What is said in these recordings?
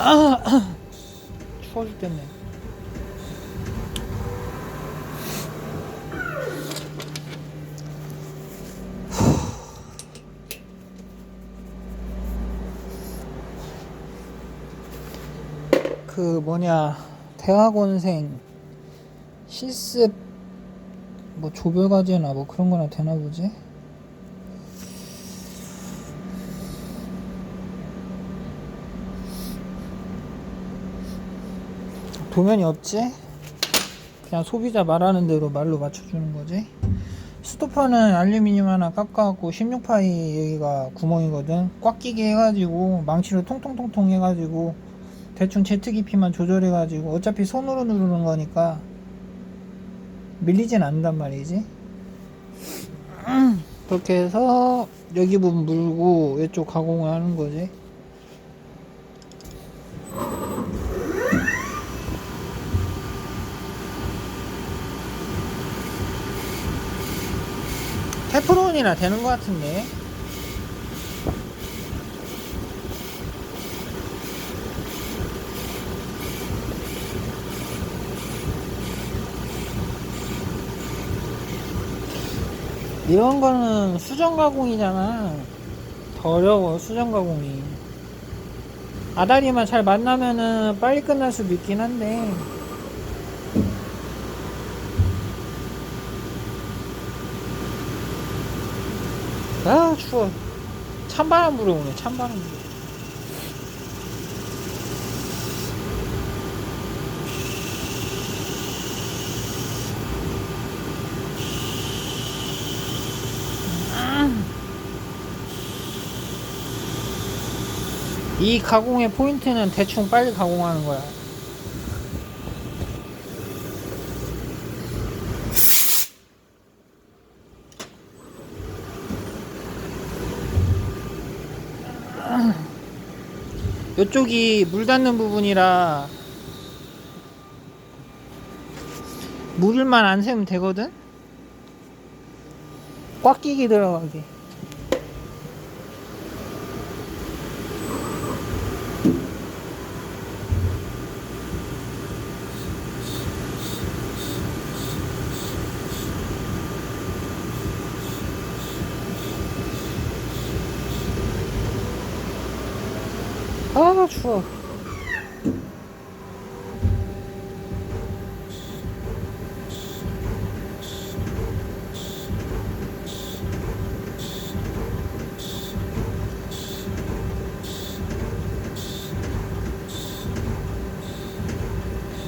아, 추워 죽겠네. 그 뭐냐 대학원생 실습 뭐 조별 과제나 뭐 그런 거나 되나 보지? 도면이 없지? 그냥 소비자 말하는 대로 말로 맞춰주는 거지. 스토퍼는 알루미늄 하나 깎아갖고 16파이 여기가 구멍이거든. 꽉 끼게 해가지고 망치로 통통통통 해가지고 대충 제트 깊이만 조절해가지고 어차피 손으로 누르는 거니까 밀리진 않는단 말이지. 그렇게 해서 여기 부분 물고 이쪽 가공을 하는 거지. 테프론이나 되는 것 같은데. 이런 거는 수정 가공이잖아. 더 어려워, 수정 가공이. 아다리만 잘 만나면은 빨리 끝날 수도 있긴 한데. 아, 추워. 찬바람 불어오네, 찬바람 불어. 이 가공의 포인트는 대충 빨리 가공하는 거야. 이쪽이 물 닿는 부분이라 물만 안 새면 되거든? 꽉 끼게 들어가게. 아 추워.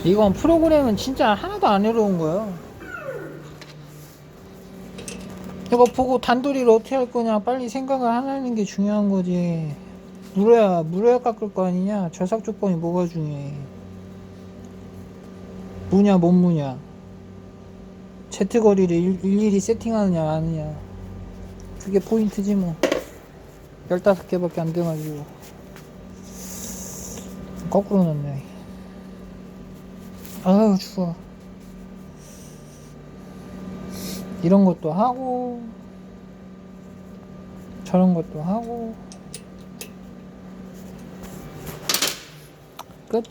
이건 프로그램은 진짜 하나도 안 어려운 거야. 이거 보고 단도리를 어떻게 할 거냐 빨리 생각을 하는 게 중요한 거지 물어야 물어야 깎을 거 아니냐? 절삭 조건이 뭐가 중요해? 무냐 못 무냐? 제트 거리를 일, 일일이 세팅하느냐 마느냐? 그게 포인트지 뭐. 15개밖에 안 돼가지고. 거꾸로 넣네. 아유 추워. 이런 것도 하고 저런 것도 하고 끝